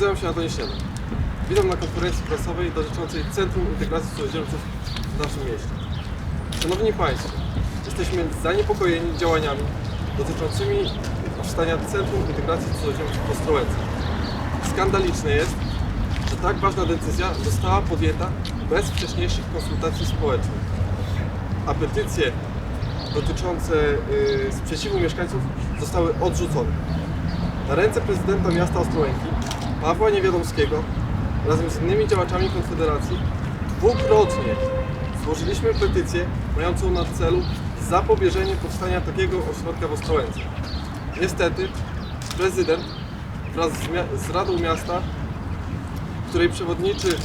Nazywam się Antoni Śniadek. Witam na konferencji prasowej dotyczącej Centrum Integracji Cudzoziemców w naszym mieście. Szanowni Państwo, jesteśmy zaniepokojeni działaniami dotyczącymi powstania Centrum Integracji Cudzoziemców w Ostrołęce. Skandaliczne jest, że tak ważna decyzja została podjęta bez wcześniejszych konsultacji społecznych, a petycje dotyczące y, sprzeciwu mieszkańców zostały odrzucone. Na ręce prezydenta miasta Ostrołęki, Pawła Niewiadomskiego, razem z innymi działaczami Konfederacji, dwukrotnie złożyliśmy petycję mającą na celu zapobieżenie powstania takiego ośrodka w Ostrołęce. Niestety, prezydent wraz z, z Radą Miasta, której przewodniczy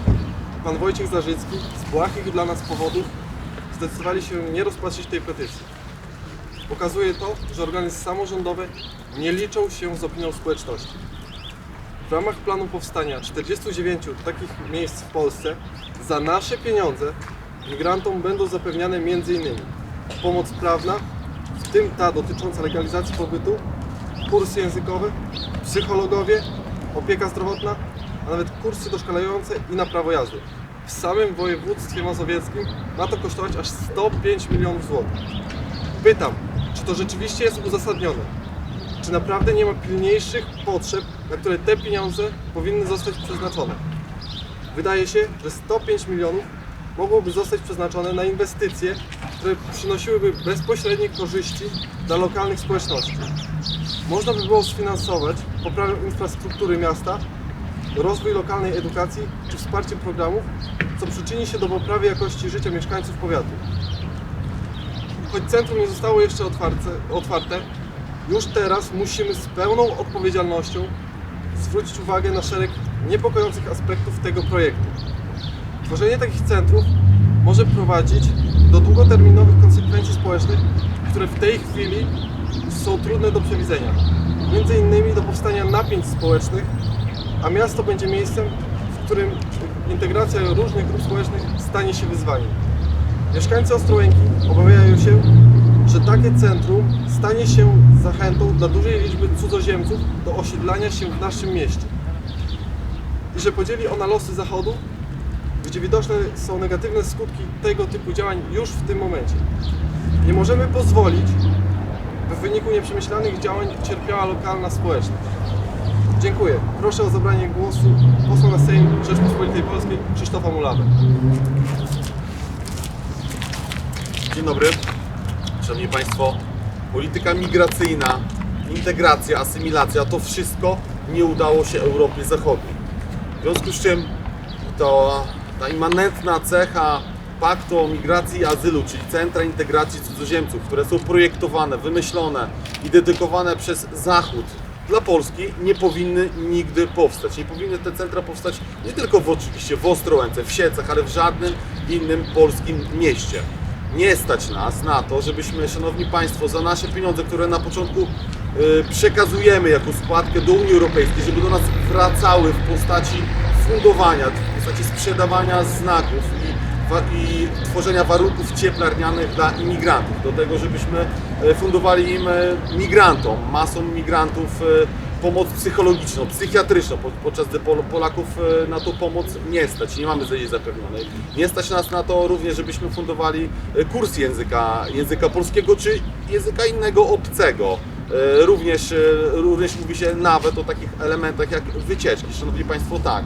pan Wojciech Zarzycki, z błahych dla nas powodów zdecydowali się nie rozpatrzyć tej petycji. Pokazuje to, że organy samorządowe nie liczą się z opinią społeczności. W ramach planu powstania 49 takich miejsc w Polsce za nasze pieniądze migrantom będą zapewniane m.in. pomoc prawna, w tym ta dotycząca legalizacji pobytu, kursy językowe, psychologowie, opieka zdrowotna, a nawet kursy doszkalające i na prawo jazdy. W samym województwie mazowieckim ma to kosztować aż 105 milionów złotych. Pytam, czy to rzeczywiście jest uzasadnione? Czy naprawdę nie ma pilniejszych potrzeb, na które te pieniądze powinny zostać przeznaczone? Wydaje się, że 105 milionów mogłoby zostać przeznaczone na inwestycje, które przynosiłyby bezpośrednie korzyści dla lokalnych społeczności. Można by było sfinansować poprawę infrastruktury miasta, rozwój lokalnej edukacji czy wsparcie programów, co przyczyni się do poprawy jakości życia mieszkańców powiatu. Choć centrum nie zostało jeszcze otwarte, otwarte, już teraz musimy z pełną odpowiedzialnością zwrócić uwagę na szereg niepokojących aspektów tego projektu. Tworzenie takich centrów może prowadzić do długoterminowych konsekwencji społecznych, które w tej chwili są trudne do przewidzenia. Między innymi do powstania napięć społecznych, a miasto będzie miejscem, w którym integracja różnych grup społecznych stanie się wyzwaniem. Mieszkańcy Ostrołęki obawiają się, że takie centrum stanie się zachętą dla dużej liczby cudzoziemców do osiedlania się w naszym mieście i że podzieli ona losy Zachodu, gdzie widoczne są negatywne skutki tego typu działań już w tym momencie. Nie możemy pozwolić, by w wyniku nieprzemyślanych działań cierpiała lokalna społeczność. Dziękuję. Proszę o zabranie głosu posła na Sejm Rzeczpospolitej Polskiej Krzysztofa Mulawę. Dzień dobry. Szanowni Państwo, polityka migracyjna, integracja, asymilacja, to wszystko nie udało się Europie Zachodniej. W związku z czym to ta immanentna cecha paktu o migracji i azylu, czyli centra integracji cudzoziemców, które są projektowane, wymyślone i dedykowane przez Zachód dla Polski, nie powinny nigdy powstać. Nie powinny te centra powstać nie tylko w, oczywiście w Ostrołęce, w Siecach, ale w żadnym innym polskim mieście nie stać nas na to, żebyśmy, Szanowni Państwo, za nasze pieniądze, które na początku y, przekazujemy jako składkę do Unii Europejskiej, żeby do nas wracały w postaci fundowania, w postaci sprzedawania znaków i, i tworzenia warunków cieplarnianych dla imigrantów, do tego, żebyśmy y, fundowali im y, migrantom, masom migrantów pomoc psychologiczną, psychiatryczną, po- podczas gdy Pol- Polaków e, na tą pomoc nie stać, nie mamy jej zapewnionej. Nie stać nas na to również, żebyśmy fundowali e, kurs języka, języka polskiego czy języka innego obcego. E, Również, również mówi się nawet o takich elementach jak wycieczki. Szanowni Państwo, tak.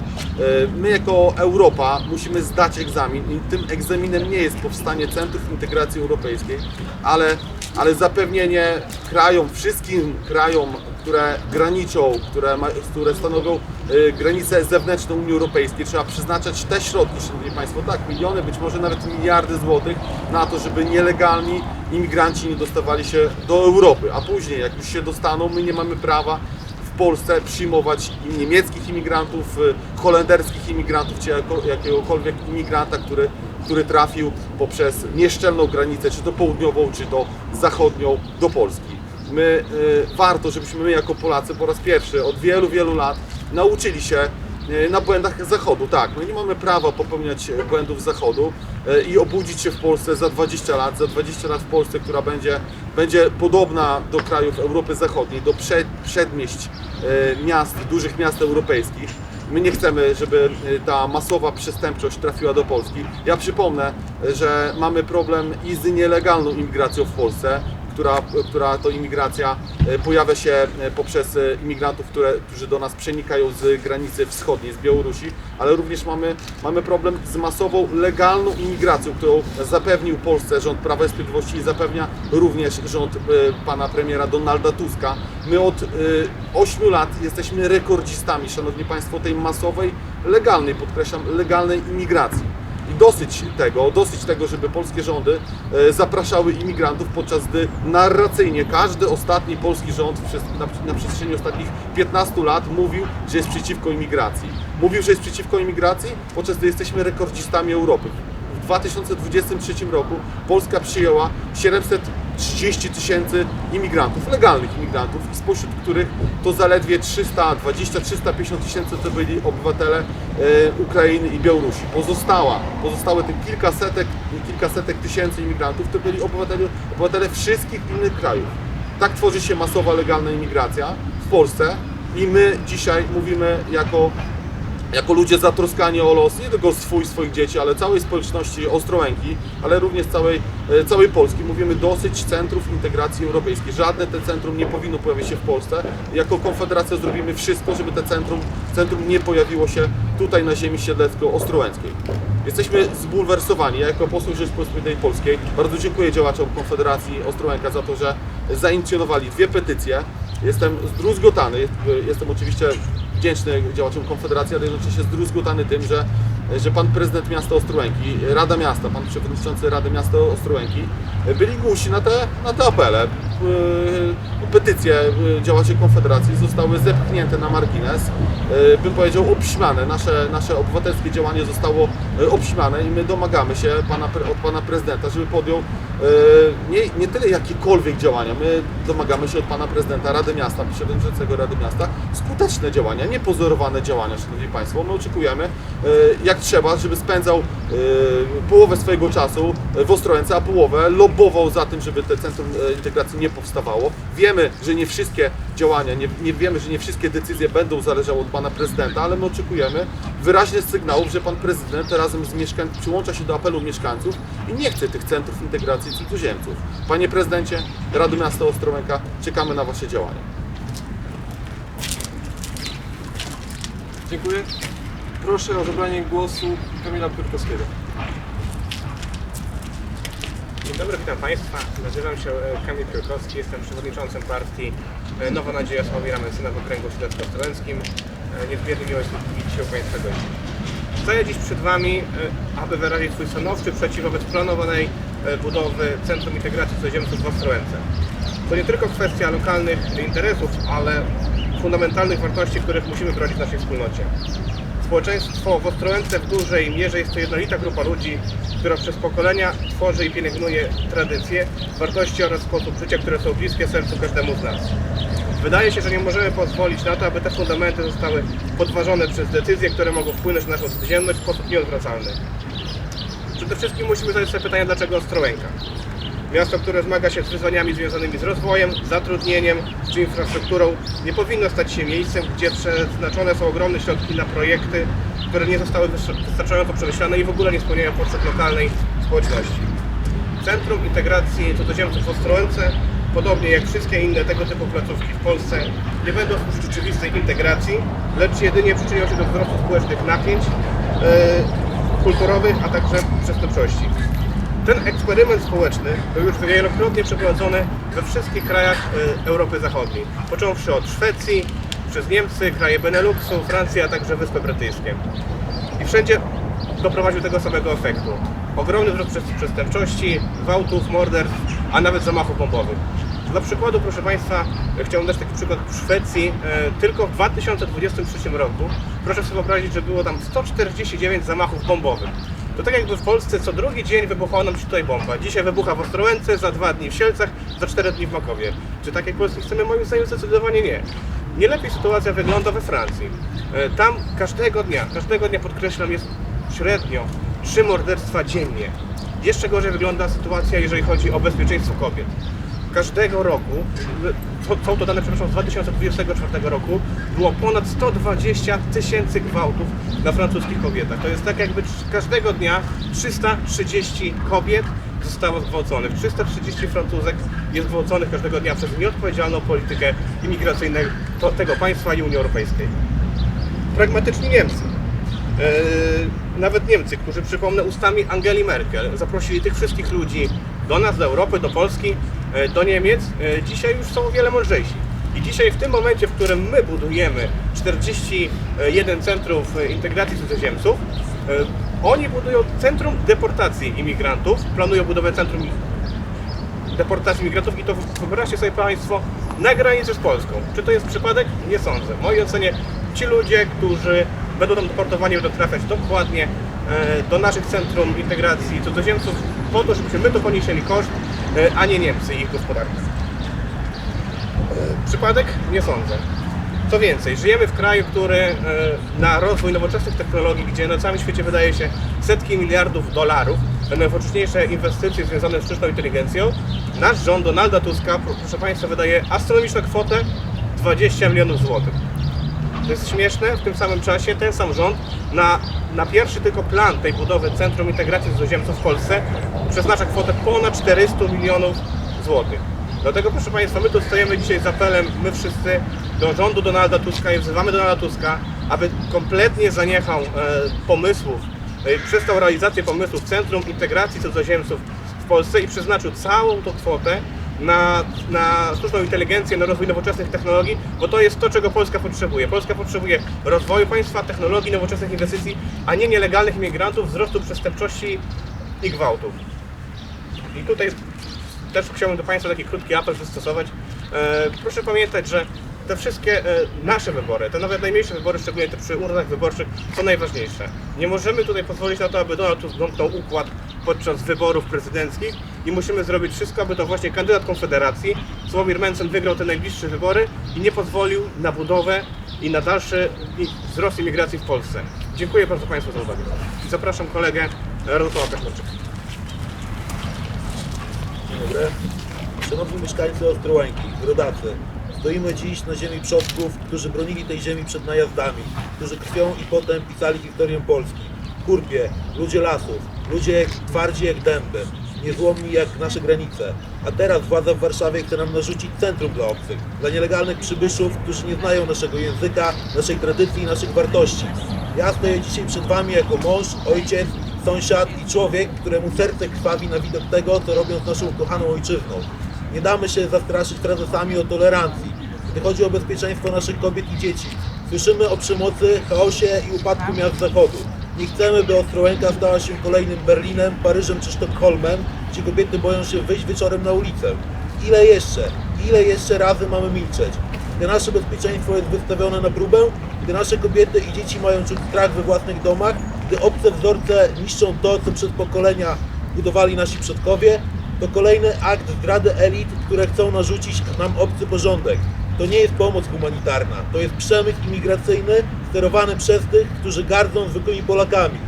My jako Europa musimy zdać egzamin i tym egzaminem nie jest powstanie Centrów Integracji Europejskiej, ale, ale zapewnienie krajom, wszystkim krajom, które graniczą, które, ma, które stanowią y, granicę zewnętrzną Unii Europejskiej, trzeba przeznaczać te środki, Szanowni Państwo, tak, miliony, być może nawet miliardy złotych na to, żeby nielegalni imigranci nie dostawali się do Europy, a później, jak już się dostaną, my nie mamy prawa w Polsce przyjmować niemieckich imigrantów, y, holenderskich imigrantów, czy jako, jakiegokolwiek imigranta, który, który trafił poprzez nieszczelną granicę, czy to południową, czy to zachodnią do Polski my y, warto, żebyśmy my jako Polacy po raz pierwszy od wielu, wielu lat nauczyli się y, na błędach Zachodu. Tak, my nie mamy prawa popełniać błędów Zachodu y, i obudzić się w Polsce za 20 lat, za 20 lat w Polsce, która będzie, będzie podobna do krajów Europy Zachodniej, do przed, przedmieść y, miast, dużych miast europejskich. My nie chcemy, żeby y, ta masowa przestępczość trafiła do Polski. Ja przypomnę, że mamy problem i z nielegalną imigracją w Polsce, która, która to imigracja y, pojawia się y, poprzez y, imigrantów, które, którzy do nas przenikają z granicy wschodniej, z Białorusi, ale również mamy, mamy problem z masową, legalną imigracją, którą zapewnił Polsce rząd Prawa i Sprawiedliwości i zapewnia również rząd pana premiera Donalda Tuska. My od y, 8 lat jesteśmy rekordzistami, szanowni państwo, tej masowej, legalnej, podkreślam, legalnej imigracji. I dosyć tego, dosyć tego, żeby polskie rządy e, zapraszały imigrantów, podczas gdy narracyjnie każdy ostatni polski rząd na, przestrzeni ostatnich 15 lat mówił, że jest przeciwko imigracji. Mówił, że jest przeciwko imigracji, podczas gdy jesteśmy rekordzistami Europy. W 2023 roku Polska przyjęła 730 tysięcy imigrantów, legalnych imigrantów, i spośród których to zaledwie 320-350 tysięcy to byli obywatele e, Ukrainy i Białorusi. Pozostała, pozostałe te kilkasetek, kilkasetek tysięcy imigrantów to byli obywatele, obywatele wszystkich innych krajów. Tak tworzy się masowa legalna imigracja w Polsce i my dzisiaj mówimy jako jako ludzie zatroskani o los nie tylko swój, swoich dzieci, ale całej społeczności Ostrołęki, ale również całej, e, całej Polski. Mówimy dosyć centrów integracji europejskiej. Żadne te centrum nie powinno pojawić się w Polsce. Jako Konfederacja zrobimy wszystko, żeby te centrum, centrum nie pojawiło się tutaj na ziemi siedlecko-ostrołęckiej. Jesteśmy zbulwersowani. Ja jako poseł Rzeczpospolitej Polskiej bardzo dziękuję działaczom Konfederacji Ostrołęka za to, że zainicjowali dwie petycje. Jestem zdruzgotany, jest- jestem oczywiście wdzięczny działaczom Konfederacji, ale jednocześnie zdruzgotany tym, że, że pan prezydent miasta Ostrołęki, Rada Miasta, pan przewodniczący Rady Miasta Ostrołęki byli głusi na te, na te apele. Yy, Petycje yy, działaczy Konfederacji zostały zepchnięte na margines, yy, bym powiedział obśmiane. Nasze, nasze obywatelskie działanie zostało obśmiane i my domagamy się pana, od pana prezydenta, żeby podjął nie, nie tyle jakiekolwiek działania, my domagamy się od pana prezydenta Rady Miasta, przewodniczącego Rady Miasta, skuteczne działania, nie pozorowane działania, szanowni państwo. My oczekujemy, jak trzeba, żeby spędzał połowę swojego czasu w Ostrołęce, a połowę lobbował za tym, żeby te centrum e, integracji nie powstawało. Wiemy, że nie wszystkie działania, nie, nie wiemy, że nie wszystkie decyzje będą zależały od pana prezydenta, ale my oczekujemy wyraźnych sygnałów, że pan prezydent razem z mieszkańcami przyłącza się do apelu mieszkańców i nie chce tych centrów integracji cudzoziemców. Panie prezydencie, Rady Miasta Ostrołęka, czekamy na wasze działania. Dziękuję. Proszę o zabranie głosu Kamila Piotrkowskiego. Dzień dobry, witam Państwa. Nazywam się e, Kamil Piórkowski, jestem przewodniczącym partii e, Nowa Nadzieja Sławomira Mencena w okręgu siedlecko-ostrołęckim. E, Niezmiernie miło jest mi dzisiaj u Państwa gości. Stoję dziś przed Wami, aby wyrazić swój stanowczy przeciw wobec planowanej budowy Centrum Integracji Cudzoziemców w Ostrołęce. To nie tylko kwestia lokalnych interesów, ale fundamentalnych wartości, których musimy bronić w naszej wspólnocie. Społeczeństwo w Ostrołęce w dużej mierze jest to jednolita grupa ludzi, która przez pokolenia tworzy i pielęgnuje tradycje, wartości oraz sposób życia, które są bliskie sercu każdemu z nas. Wydaje się, że nie możemy pozwolić na to, aby te fundamenty zostały podważone przez decyzje, które mogą wpłynąć na naszą codzienność w sposób nieodwracalny. Przede wszystkim musimy zadać sobie pytanie, dlaczego Ostrołęka? Miasto, które zmaga się z wyzwaniami związanymi z rozwojem, zatrudnieniem czy infrastrukturą, nie powinno stać się miejscem, gdzie przeznaczone są ogromne środki na projekty, które nie zostały wystarczająco przemyślane i w ogóle nie spełniają potrzeb lokalnej społeczności. Centrum Integracji Cudzoziemców w Ostrołęce, podobnie jak wszystkie inne tego typu placówki w Polsce, nie będą służyć rzeczywistej integracji, lecz jedynie przyczynią się do wzrostu społecznych napięć yy, kulturowych, a także przestępczości. Ten eksperyment społeczny był już wielokrotnie przeprowadzony we wszystkich krajach y, Europy Zachodniej, począwszy od Szwecji, przez Niemcy, kraje Beneluxu, Francję, a także Wyspy Brytyjskie. I wszędzie doprowadził do tego samego efektu. Ogromny wzrost przes- przestępczości, gwałtów, morderstw, a nawet zamachów bombowych. Dla przykładu, proszę Państwa, chciałbym dać taki przykład w Szwecji. e, Tylko w 2023 roku, proszę sobie wyobrazić, że było tam 149 zamachów bombowych. To tak jakby w Polsce co drugi dzień wybuchała nam się tutaj bomba. Dzisiaj wybucha w Ostrołęce, za dwa dni w Sielcach, za cztery dni w Makowie. Czy takiej Polski chcemy? Moim zdaniem zdecydowanie nie. Nie lepiej sytuacja wygląda we Francji. E, Tam każdego dnia, każdego dnia podkreślam, jest średnio trzy morderstwa dziennie. Jeszcze gorzej wygląda sytuacja, jeżeli chodzi o bezpieczeństwo kobiet. Każdego roku, są, to dane przepraszam, z 2024 roku, było ponad 120 tysięcy gwałtów na francuskich kobietach. To jest tak jakby każdego dnia 330 kobiet zostało zgwałconych. 330 Francuzek jest gwałconych każdego dnia przez nieodpowiedzialną politykę imigracyjną tego państwa i Unii Europejskiej. Pragmatyczni Niemcy. Yy, nawet Niemcy, którzy przypomnę ustami Angeli Merkel zaprosili tych wszystkich ludzi do nas, do Europy, do Polski, yy, do Niemiec, yy, dzisiaj już są o wiele mądrzejsi. I dzisiaj w tym momencie, w którym my budujemy 41 centrów yy, integracji cudzoziemców, oni budują centrum deportacji imigrantów, planują budowę centrum deportacji migrantów i to wyobraźcie sobie Państwo na granicy z Polską. Czy to jest przypadek? Nie sądzę. W mojej ocenie ci ludzie, którzy będą tam deportowani, będą trafiać dokładnie e, do naszych centrum integracji cudzoziemców po to, żebyśmy my to ponieśli koszt, e, a nie Niemcy i ich gospodarka. E, Przypadek? Nie sądzę. Co więcej, żyjemy w kraju, który e, na rozwój nowoczesnych technologii, gdzie na całym świecie wydaje się setki miliardów dolarów na inwestycje związane z sztuczną inteligencją, nasz rząd Donalda Tuska, pro- proszę Państwa, wydaje astronomiczną kwotę 20 milionów złotych. To jest śmieszne, w tym samym czasie ten sam rząd na, na pierwszy tylko plan tej budowy Centrum Integracji Cudzoziemców w Polsce przeznacza kwotę ponad 400 milionów złotych. Dlatego proszę Państwa, my tu stajemy dzisiaj z apelem, my wszyscy do rządu Donalda Tuska i wzywamy Donalda Tuska, aby kompletnie zaniechał e, pomysłów, e, przestał realizację pomysłów Centrum Integracji Cudzoziemców w Polsce i przeznaczył całą tą kwotę na, na sztuczną inteligencję, na rozwój nowoczesnych technologii, bo to jest to, czego Polska potrzebuje. Polska potrzebuje rozwoju państwa, technologii, nowoczesnych inwestycji, a nie nielegalnych imigrantów, wzrostu przestępczości i gwałtów. I tutaj też chciałbym do Państwa taki krótki apel wystosować. E, proszę pamiętać, że te wszystkie e, nasze wybory, te nawet najmniejsze wybory, szczególnie te przy urnach wyborczych, są najważniejsze. Nie możemy tutaj pozwolić na to, aby Donald Tusk zamknął układ podczas wyborów prezydenckich i musimy zrobić wszystko, aby to właśnie kandydat Konfederacji, Sławomir Mencen, wygrał te najbliższe wybory i nie pozwolił na budowę i na dalszy wzrost imigracji w Polsce. Dziękuję bardzo Państwu za uwagę. I zapraszam kolegę Radosława Kaczmarczyka. Dzień dobry. Szanowni mieszkańcy Ostrołęki, rodacy, stoimy dziś na ziemi przodków, którzy bronili tej ziemi przed najazdami, którzy krwią i potem pisali historię Polski. Kurpie, ludzie lasów, ludzie twardzi jak dęby, niezłomni jak nasze granice. A teraz władza w Warszawie chce nam narzucić centrum dla obcych, dla nielegalnych przybyszów, którzy nie znają naszego języka, naszej tradycji i naszych wartości. Ja stoję dzisiaj przed Wami jako mąż, ojciec, sąsiad i człowiek, któremu serce krwawi na widok tego, co robią z naszą kochaną ojczyzną. Nie damy się zastraszyć frazesami o tolerancji, gdy chodzi o bezpieczeństwo naszych kobiet i dzieci. Słyszymy o przemocy, chaosie i upadku miast zachodu. Nie chcemy, by Ostrołęka stała się kolejnym Berlinem, Paryżem czy Sztokholmem, gdzie kobiety boją się wyjść wieczorem na ulicę. Ile jeszcze, ile jeszcze razy mamy milczeć? Gdy nasze bezpieczeństwo jest wystawione na próbę, gdy nasze kobiety i dzieci mają czuć strach we własnych domach, gdy obce wzorce niszczą to, co przez pokolenia budowali nasi przodkowie, to kolejny akt zdrady elit, które chcą narzucić nam obcy porządek. To nie jest pomoc humanitarna, to jest przemyt imigracyjny sterowany przez tych, którzy gardzą zwykłymi Polakami.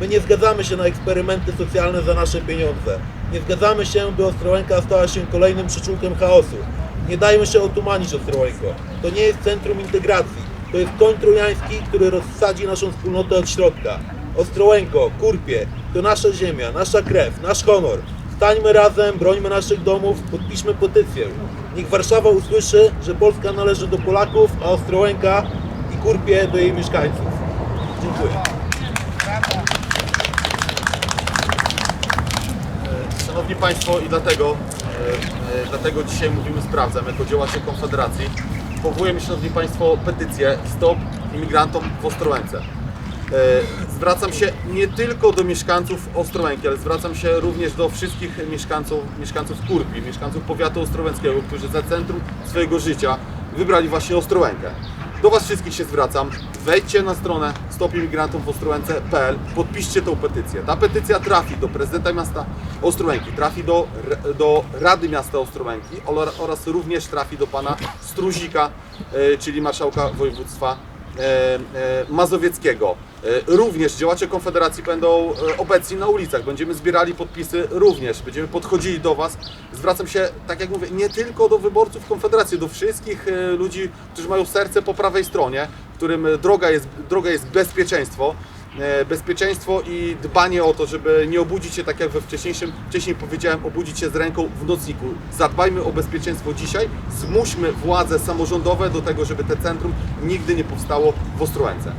My nie zgadzamy się na eksperymenty socjalne za nasze pieniądze. Nie zgadzamy się, by Ostrołęka stała się kolejnym przyczółkiem chaosu. Nie dajmy się otumanić Ostrołęko. To nie jest centrum integracji. To jest koń trojański, który rozsadzi naszą wspólnotę od środka. Ostrołęko, Kurpie, to nasza ziemia, nasza krew, nasz honor. Stańmy razem, brońmy naszych domów, podpiszmy petycję. Niech Warszawa usłyszy, że Polska należy do Polaków, a Ostrołęka i Kurpie do jej mieszkańców. Dziękuję. Szanowni Państwo i dlatego, e, e, dlatego dzisiaj mówimy Sprawdzam jako działacze Konfederacji. Powołujemy, Szanowni Państwo, petycję Stop imigrantom w Ostrołęce. Zwracam się nie tylko do mieszkańców Ostrołęki, ale zwracam się również do wszystkich mieszkańców, mieszkańców Kurpi, mieszkańców powiatu ostrołęckiego, którzy za centrum swojego życia wybrali właśnie Ostrołękę. Do Was wszystkich się zwracam. Wejdźcie na stronę stopimigrantów.ostrołęce.pl, podpiszcie tą petycję. Ta petycja trafi do prezydenta miasta Ostrołęki, trafi do, do Rady Miasta Ostrołęki oraz- oraz również trafi do pana Struzika, e, czyli marszałka województwa e, e, mazowieckiego. E, Również działacze Konfederacji będą e, obecni na ulicach, będziemy zbierali podpisy również, będziemy podchodzili do Was. Zwracam się, tak jak mówię, nie tylko do wyborców Konfederacji, do wszystkich e, ludzi, którzy mają serce po prawej stronie, którym droga jest, droga jest bezpieczeństwo. Bezpieczeństwo i dbanie o to, żeby nie obudzić się, tak jak we wcześniejszym, wcześniej powiedziałem, obudzić się z ręką w nocniku. Zadbajmy o bezpieczeństwo dzisiaj, zmuśmy władze samorządowe do tego, żeby te centrum nigdy nie powstało w Ostrołęce.